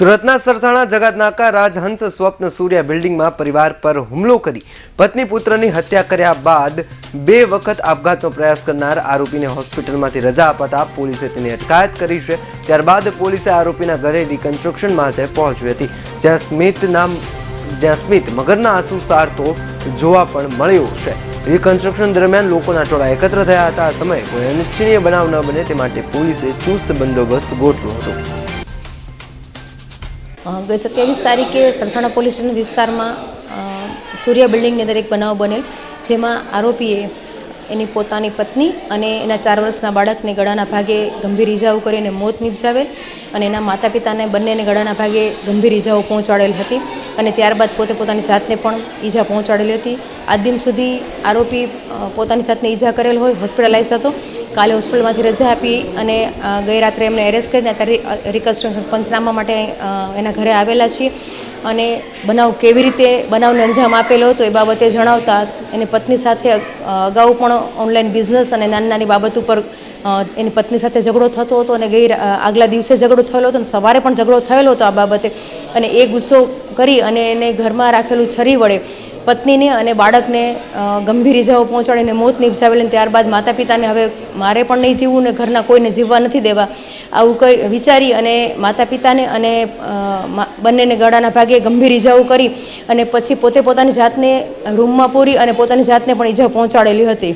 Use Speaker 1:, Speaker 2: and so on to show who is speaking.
Speaker 1: સુરતના સરથાણા જગાતનાકા રાજહંસ સ્વપ્ન સૂર્યા બિલ્ડિંગમાં પરિવાર પર હુમલો કરી. પત્ની પુત્રની હત્યા કર્યા બાદ બે વખત આપઘાતનો પ્રયાસ કરનાર આરોપીને હોસ્પિટલમાંથી રજા અપાતા પોલીસે તેની અટકાયત કરી છે. ત્યારબાદ પોલીસે આરોપીના ઘરે રિકન્સ્ટ્રક્શન માટે પહોંચી હતી. જ્યાં સ્મિત નામ, જ્યાં સ્મિત મગરના આંસુ સારતો જોવા પણ મળ્યો છે. રિકન્સ્ટ્રક્શન દરમિયાન લોકોના ટોળા એકત્ર થયા હતા. આ સમયે કોઈ અનિચ્છનીય બનાવ ન બને તે માટે પોલીસે ચુસ્ત બંદોબસ્ત ગોઠવ્યો હતો.
Speaker 2: ગઈ સત્યાવીસ તારીખે સરથાણા પોલીસ સ્ટેશન વિસ્તારમાં સૂર્ય બિલ્ડિંગની અંદર એક બનાવ બનેલ, જેમાં આરોપીએ એની પોતાની પત્ની અને એના ચાર વર્ષના બાળકને ગળાના ભાગે ગંભીર ઇજાઓ કરીને મોત નિપજાવેલ અને એના માતા પિતાને બંનેને ગળાના ભાગે ગંભીર ઇજાઓ પહોંચાડેલ હતી. અને ત્યારબાદ પોતે પોતાની જાતને પણ ઈજા પહોંચાડેલી હતી. આજ દિન સુધી આરોપી પોતાની જાતને ઈજા કરેલ હોય, હોસ્પિટલાઇઝ હતો. કાલે હોસ્પિટલમાંથી રજા આપી અને ગઈ રાત્રે એમને એરેસ્ટ કરીને અત્યારે રિકન્સ્ટ્રક્શન પંચનામા માટે એના ઘરે આવેલા છીએ. અને બનાવ કેવી રીતે, બનાવને અંજામ આપેલો હતો એ બાબતે જણાવતા એની પત્ની સાથે અગાઉ પણ ઓનલાઈન બિઝનેસ અને નાની નાની બાબત ઉપર એની પત્ની સાથે ઝઘડો થતો હતો અને ગઈ આગલા દિવસે ઝઘડો થયેલો હતો અને સવારે પણ ઝઘડો થયેલો હતો આ બાબતે. અને એ ગુસ્સો કરી અને એને ઘરમાં રાખેલું છરી વડે પત્નીને અને બાળકને ગંભીર ઇજાઓ પહોંચાડીને મોત નિપજાવેલી અને ત્યારબાદ માતા પિતાને હવે મારે પણ નહીં જીવવું ને ઘરના કોઈને જીવવા નથી દેવા, આવું કંઈ વિચારી અને માતા પિતાને અને બંનેને ગળાના ભાગે ગંભીર ઇજાઓ કરી અને પછી પોતે પોતાની જાતને રૂમમાં પૂરી અને પોતાની જાતને પણ ઈજા પહોંચાડેલી હતી.